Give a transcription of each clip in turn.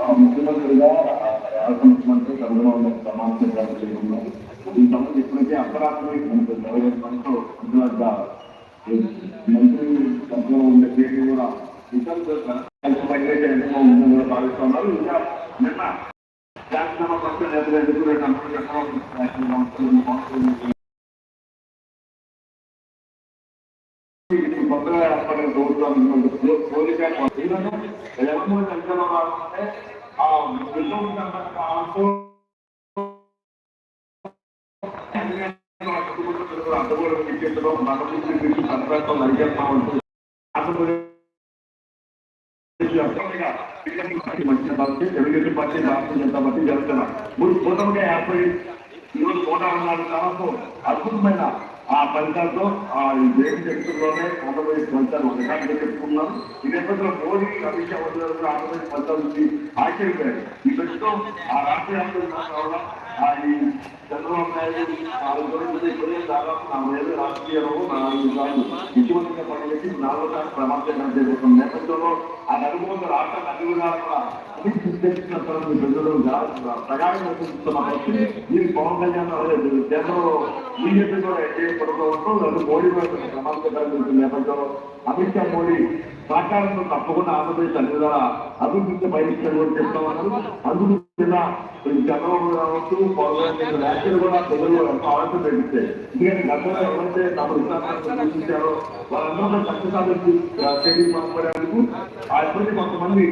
ఆ, ముఖ్యమంత్రిగా రాష్ట్ర ముఖ్యమంత్రి చంద్రబాబు సమావేశం చేయకుండా ఈ సమస్య ఇప్పటికే అర్ధరాత్రి మనకు ఇరవై ఐదు మందితో అందువల్ల మంత్రి సంస్థలో ఉండే పేరు కూడా ఇతర భావిస్తున్నారు ఇంకా నిన్న శాసనసభ పక్ష నేతలు ఎందుకు రెండు అందరూ చెప్పడం కొత్తగా ఏర్పడిన ప్రభుత్వం పోలిక జగన్మోహన్ చంద్రబాబు రావాలంటే ఆ విశ్వం కాలంతో అడ్డగోలు విచ్చేతలో మనసు సంప్రదాయం నరికేస్తా ఉంటుంది అసలు మంచి party Telugu Desam party Bharatiya Janata party జరుగుతున్నా మూడు కూటమిగా ఏర్పడి ఈరోజు నూట అరవై నాలుగు స్థానాలతో అద్భుతమైన ఆ ఫలితాలతో ఆ ఈ దేశ చరిత్రలోనే ఆంధ్రప్రదేశ్ ఫలితాలు ఒక రికార్డు ఈ నేపథ్యంలో మోడీ అమిత్ షా వదిలేరు ఆంధ్రప్రదేశ్ ఫలితాలు నుంచి ఆశ్చర్యపోయారు. ఈ ప్రస్తుతం ఆ రాష్ట్ర వ్యాప్తంగా ఆ ఈ చంద్రబాబు నాయుడు నాలుగు రోజుల దాదాపు నాలుగు ఏళ్ళు నాలుగు సార్లు ప్రమాదం పనిచేసి సార్లు చేస్తున్న నేపథ్యంలో ఆ నలుగురు రాష్ట్ర నలుగురు ప్రజలు ప్రగాఢం చూస్తున్న పవన్ కళ్యాణ్ కేంద్రంలో బీజేపీ కూడా ఎన్డీఏ ప్రభుత్వం రెండు మోడీ ప్రభుత్వం ప్రమాణ నేపథ్యంలో అమిత్ షా మోడీ సహకారంతో తప్పకుండా ఆంధ్రప్రదేశ్ అన్ని విధాల అభివృద్ధి బయటికి కూడా చెప్తామన్నారు అందుకు చంద్రబాబు కావచ్చు వ్యాఖ్యలు కూడా ప్రజలు ఎంతో ఆలోచన పెంచితే ఎందుకంటే గతంలో ఎవరైతే తమ విశ్వాసాన్ని సూచించారో వాళ్ళందరూ కష్టసాధించి స్టేడియం మాట్లాడేందుకు ఆ ఇప్పటికీ కొంతమంది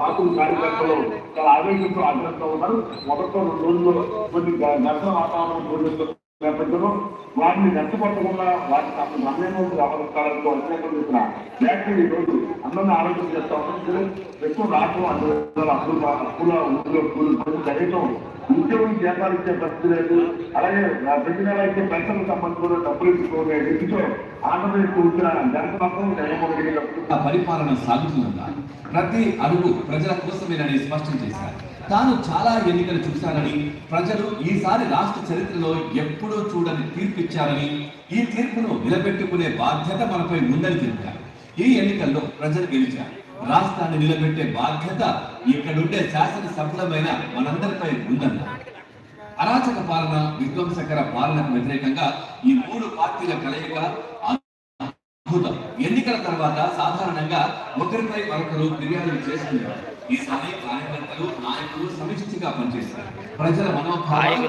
పార్టీ కార్యకర్తలు చాలా ఆవేశంతో ఆగ్రహంతో ఉన్నారు. మొదట్లో రెండు రోజుల్లో కొన్ని గత వాతావరణం నేపథ్యంలో వారిని నష్టపడకుండా వారికి తమ నిర్ణయం వ్యవహరిస్తారని వ్యతిరేకం చేసిన వ్యాఖ్యలు ఈ రోజు అందరినీ ఆలోచన చేస్తా ఉన్నాం ఎక్కువ రాష్ట్రం అందరూ అప్పులు అప్పుల ఉద్యోగ కనీసం ఉద్యోగం జీతాలు ఇచ్చే పరిస్థితి లేదు. అలాగే ప్రతి నెల అయితే పెన్షన్కి సంబంధించిన డబ్బులు ఇచ్చుకోలే రీతితో ఆంధ్రప్రదేశ్ కూర్చున్న జనత మాత్రం జగన్మోహన్ రెడ్డి పరిపాలన సాగుతుందా? ప్రతి అడుగు ప్రజల కోసమేనని స్పష్టం చేశారు. తాను చాలా ఎన్నికలు చూశానని ప్రజలు ఈసారి రాష్ట్ర చరిత్రలో ఎప్పుడూ చూడని తీర్పిచ్చారని ఈ తీర్పును నిలబెట్టుకునే బాధ్యత మనపై ఉందని తెలిపారు. ఈ ఎన్నికల్లో ప్రజలు గెలిచారు. రాష్ట్రాన్ని నిలబెట్టే బాధ్యత ఇక్కడుండే శాసనసభ్యులమైన మనందరిపై ఉందన్నారు. అరాచక పాలన విధ్వంసకర పాలనకు వ్యతిరేకంగా ఈ మూడు పార్టీల కలయిక అద్భుతం. ఎన్నికల తర్వాత సాధారణంగా ఒకరిపై మరొకరు ఫిర్యాదులు చేసుకునేవారు ఈసారి కార్యకర్తలు నాయకులు సమిష్టిగా పనిచేస్తారు. ప్రజల. మనోభావాలు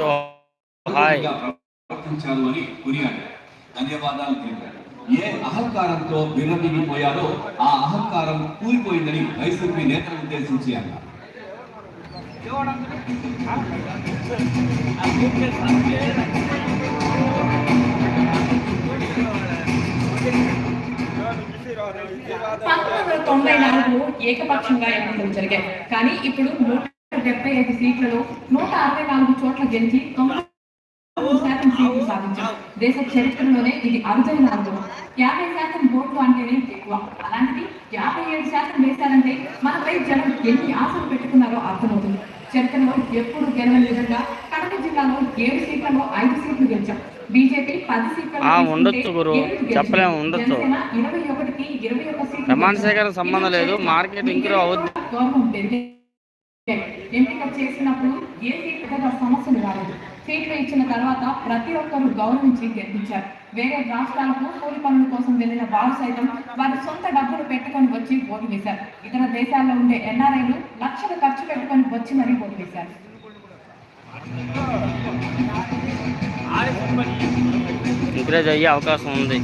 ప్రవర్తించారు అని కొనియాడారు. ధన్యవాదాలు తెలిపారు ఏ అహంకారంతో విర్రవీగిపోయారో ఆ అహంకారం కూలిపోయిందని వైసీపీ నేతలు ఉద్దేశించి అన్నారు పంతొమ్మిది వందల తొంభై నాలుగులో ఏకపక్షంగా ఎన్నికలు జరిగాయి. కానీ ఇప్పుడు నూట డెబ్బై ఐదు సీట్లలో నూట అరవై నాలుగు చోట్ల గెలిచి తొంభై శాతం సీట్లు సాధించారు. దేశ చరిత్రలోనే ఇది అరుదైన అనుభవం. యాభై శాతం ఓట్లు అంటేనే ఎక్కువ. అలాంటిది యాభై ఏడు శాతం వేశారంటే మనపై జనం ఎన్ని ఆశలు పెట్టుకున్నారో అర్థమవుతుంది. చరిత్రలో ఎప్పుడు గెలవని విధంగా కడప జిల్లాలో ఏడు సీట్లలో ఐదు సీట్లు గెలిచాం. బీజేపీ పది ఉండొచ్చు గురు. చెప్పలేము, ఉండొచ్చు. సీట్లు ప్రమాణ. స్వీకారం సంబంధం లేదు, మార్కెట్ ఇంక్రూ అవుద్ది. గౌరవం పెరిగే ఎంపిక చేసినప్పుడు ఏ సీట్ కదా సమస్యలు రాలేదు సీట్లు ఇచ్చిన తర్వాత ప్రతి ఒక్కరూ గౌరవించి గెలిపించారు వేరే రాష్ట్రాలకు కూలి పనుల కోసం వెళ్ళిన వారు సైతం వారి సొంత డబ్బులు పెట్టుకొని వచ్చి ఓటు వేశారు ఇతర దేశాల్లో ఉండే ఎన్ఆర్ఐలు లక్షలు ఖర్చు పెట్టుకొని వచ్చి మరీ ఓటు వేశారు ఎంకరేజ్ అయ్యే అవకాశం ఉంది.